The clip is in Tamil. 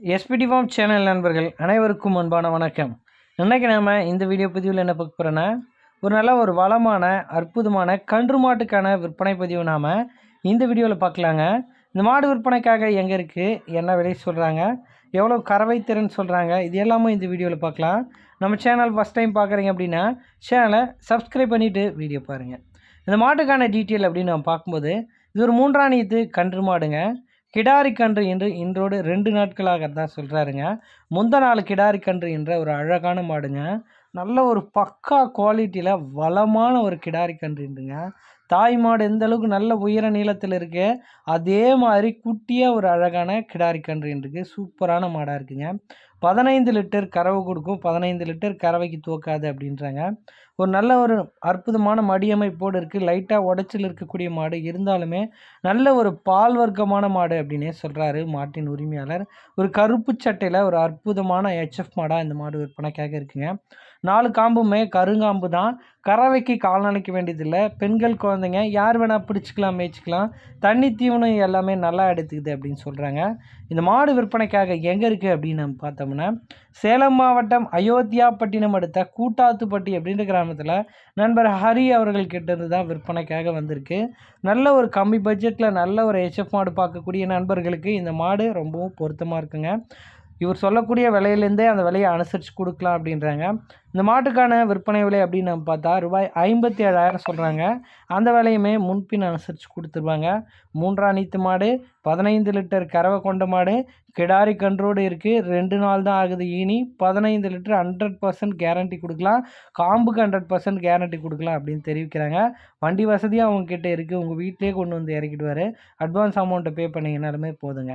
எஸ்பிடி ஃபார்ம் சேனல் நண்பர்கள் அனைவருக்கும் அன்பான வணக்கம். இன்றைக்கி நாம் இந்த வீடியோ பதிவில் என்ன பார்க்க போகிறோன்னா ஒரு நல்ல ஒரு வளமான அற்புதமான கன்று மாட்டுக்கான விற்பனை பதிவு நாம் இந்த வீடியோவில் பார்க்கலாங்க. இந்த மாடு விற்பனைக்காக எங்கே இருக்குது என்ன விலை சொல்கிறாங்க எவ்வளோ கறவை திறன் சொல்கிறாங்க இது எல்லாமே இந்த வீடியோவில் பார்க்கலாம். நம்ம சேனல் ஃபஸ்ட் டைம் பார்க்குறீங்க அப்படின்னா சேனலை சப்ஸ்கிரைப் பண்ணிவிட்டு வீடியோ பாருங்கள் இந்த மாட்டுக்கான டீட்டெயில் அப்படின்னு நம்ம பார்க்கும்போது இது ஒரு மூன்றாணியத்து கன்று மாடுங்க. கிடாரி கன்று என்று இன்றோடு ரெண்டு நாட்களாக தான் சொல்கிறாருங்க முந்த நாள் கிடாரி கன்று என்ற ஒரு அழகான மாடுங்க. நல்ல ஒரு பக்கா குவாலிட்டியில் வளமான ஒரு கிடாரி கன்றுண்டுங்க தாய் மாடு எந்த அளவுக்கு நல்ல உயர நீளத்தில் இருக்கு அதே மாதிரி குட்டியாக ஒரு அழகான கிடாரி கன்று இருக்குது சூப்பரான மாடாக இருக்குங்க. பதினைந்து லிட்டர் கறவை கொடுக்கும். பதினைந்து லிட்டர் கறவைக்கு தூக்காது அப்படின்றாங்க. ஒரு நல்ல ஒரு அற்புதமான மடியமைப்போடு இருக்குது லைட்டாக உடச்சல் இருக்கக்கூடிய மாடு. இருந்தாலுமே நல்ல ஒரு பால் வர்க்கமான மாடு அப்படின்னே சொல்கிறாரு மாட்டின் உரிமையாளர். ஒரு கருப்பு சட்டையில் ஒரு அற்புதமான ஹெச்எஃப் மாடாக இந்த மாடு விற்பனைக்காக இருக்குங்க. நாலு காம்புமே கருங்காம்பு தான். கறவைக்கு கால்நடைக்க வேண்டியதில்லை. பெண்கள் குழந்தைங்க யார் வேணால் பிடிச்சிக்கலாம் மேய்ச்சிக்கலாம். தண்ணி தீவனம் எல்லாமே நல்லா எடுத்துக்குது அப்படின்னு சொல்கிறாங்க இந்த மாடு விற்பனைக்காக எங்கே இருக்குது அப்படின்னு நம்ம பார்த்தோம்னா சேலம் மாவட்டம் அயோத்தியாப்பட்டினம் அடுத்த கூட்டாத்துப்பட்டி அப்படின்ற கிராமத்தில் நண்பர் ஹரி அவர்கள் கிட்டேருந்து தான் விற்பனைக்காக வந்திருக்கு. நல்ல ஒரு கம்மி பட்ஜெட்டில் நல்ல ஒரு ஹெச்எஃப் மாடு பார்க்கக்கூடிய நண்பர்களுக்கு இந்த மாடு ரொம்பவும் பொருத்தமாக இருக்குங்க. இவர் சொல்லக்கூடிய விலையிலேருந்தே அந்த விலையை அனுசரித்து கொடுக்கலாம் அப்படின்றாங்க. இந்த மாட்டுக்கான விற்பனை விலை அப்படின்னு நம்ம பார்த்தா ரூபாய் ஐம்பத்தி ஏழாயிரம் சொல்கிறாங்க அந்த விலையுமே முன்பின் அனுசரித்து கொடுத்துருவாங்க மூன்றாம் நீத்து மாடு பதினைந்து லிட்டர் கறவை கொண்ட மாடு கிடாரி கன்றோடு இருக்குது ரெண்டு நாள் தான் ஆகுது ஈனி. பதினைந்து லிட்டர் ஹண்ட்ரட் பர்சன்ட் கேரண்டி கொடுக்கலாம். காம்புக்கு ஹண்ட்ரட் பர்சன்ட் கேரண்டி கொடுக்கலாம் அப்படின்னு தெரிவிக்கிறாங்க. வண்டி வசதியாக அவங்கக்கிட்ட இருக்குது உங்கள் வீட்டிலே கொண்டு வந்து இறக்கிடுவார். அட்வான்ஸ் அமௌண்ட்டை பே பண்ணிங்கனாலுமே போதுங்க.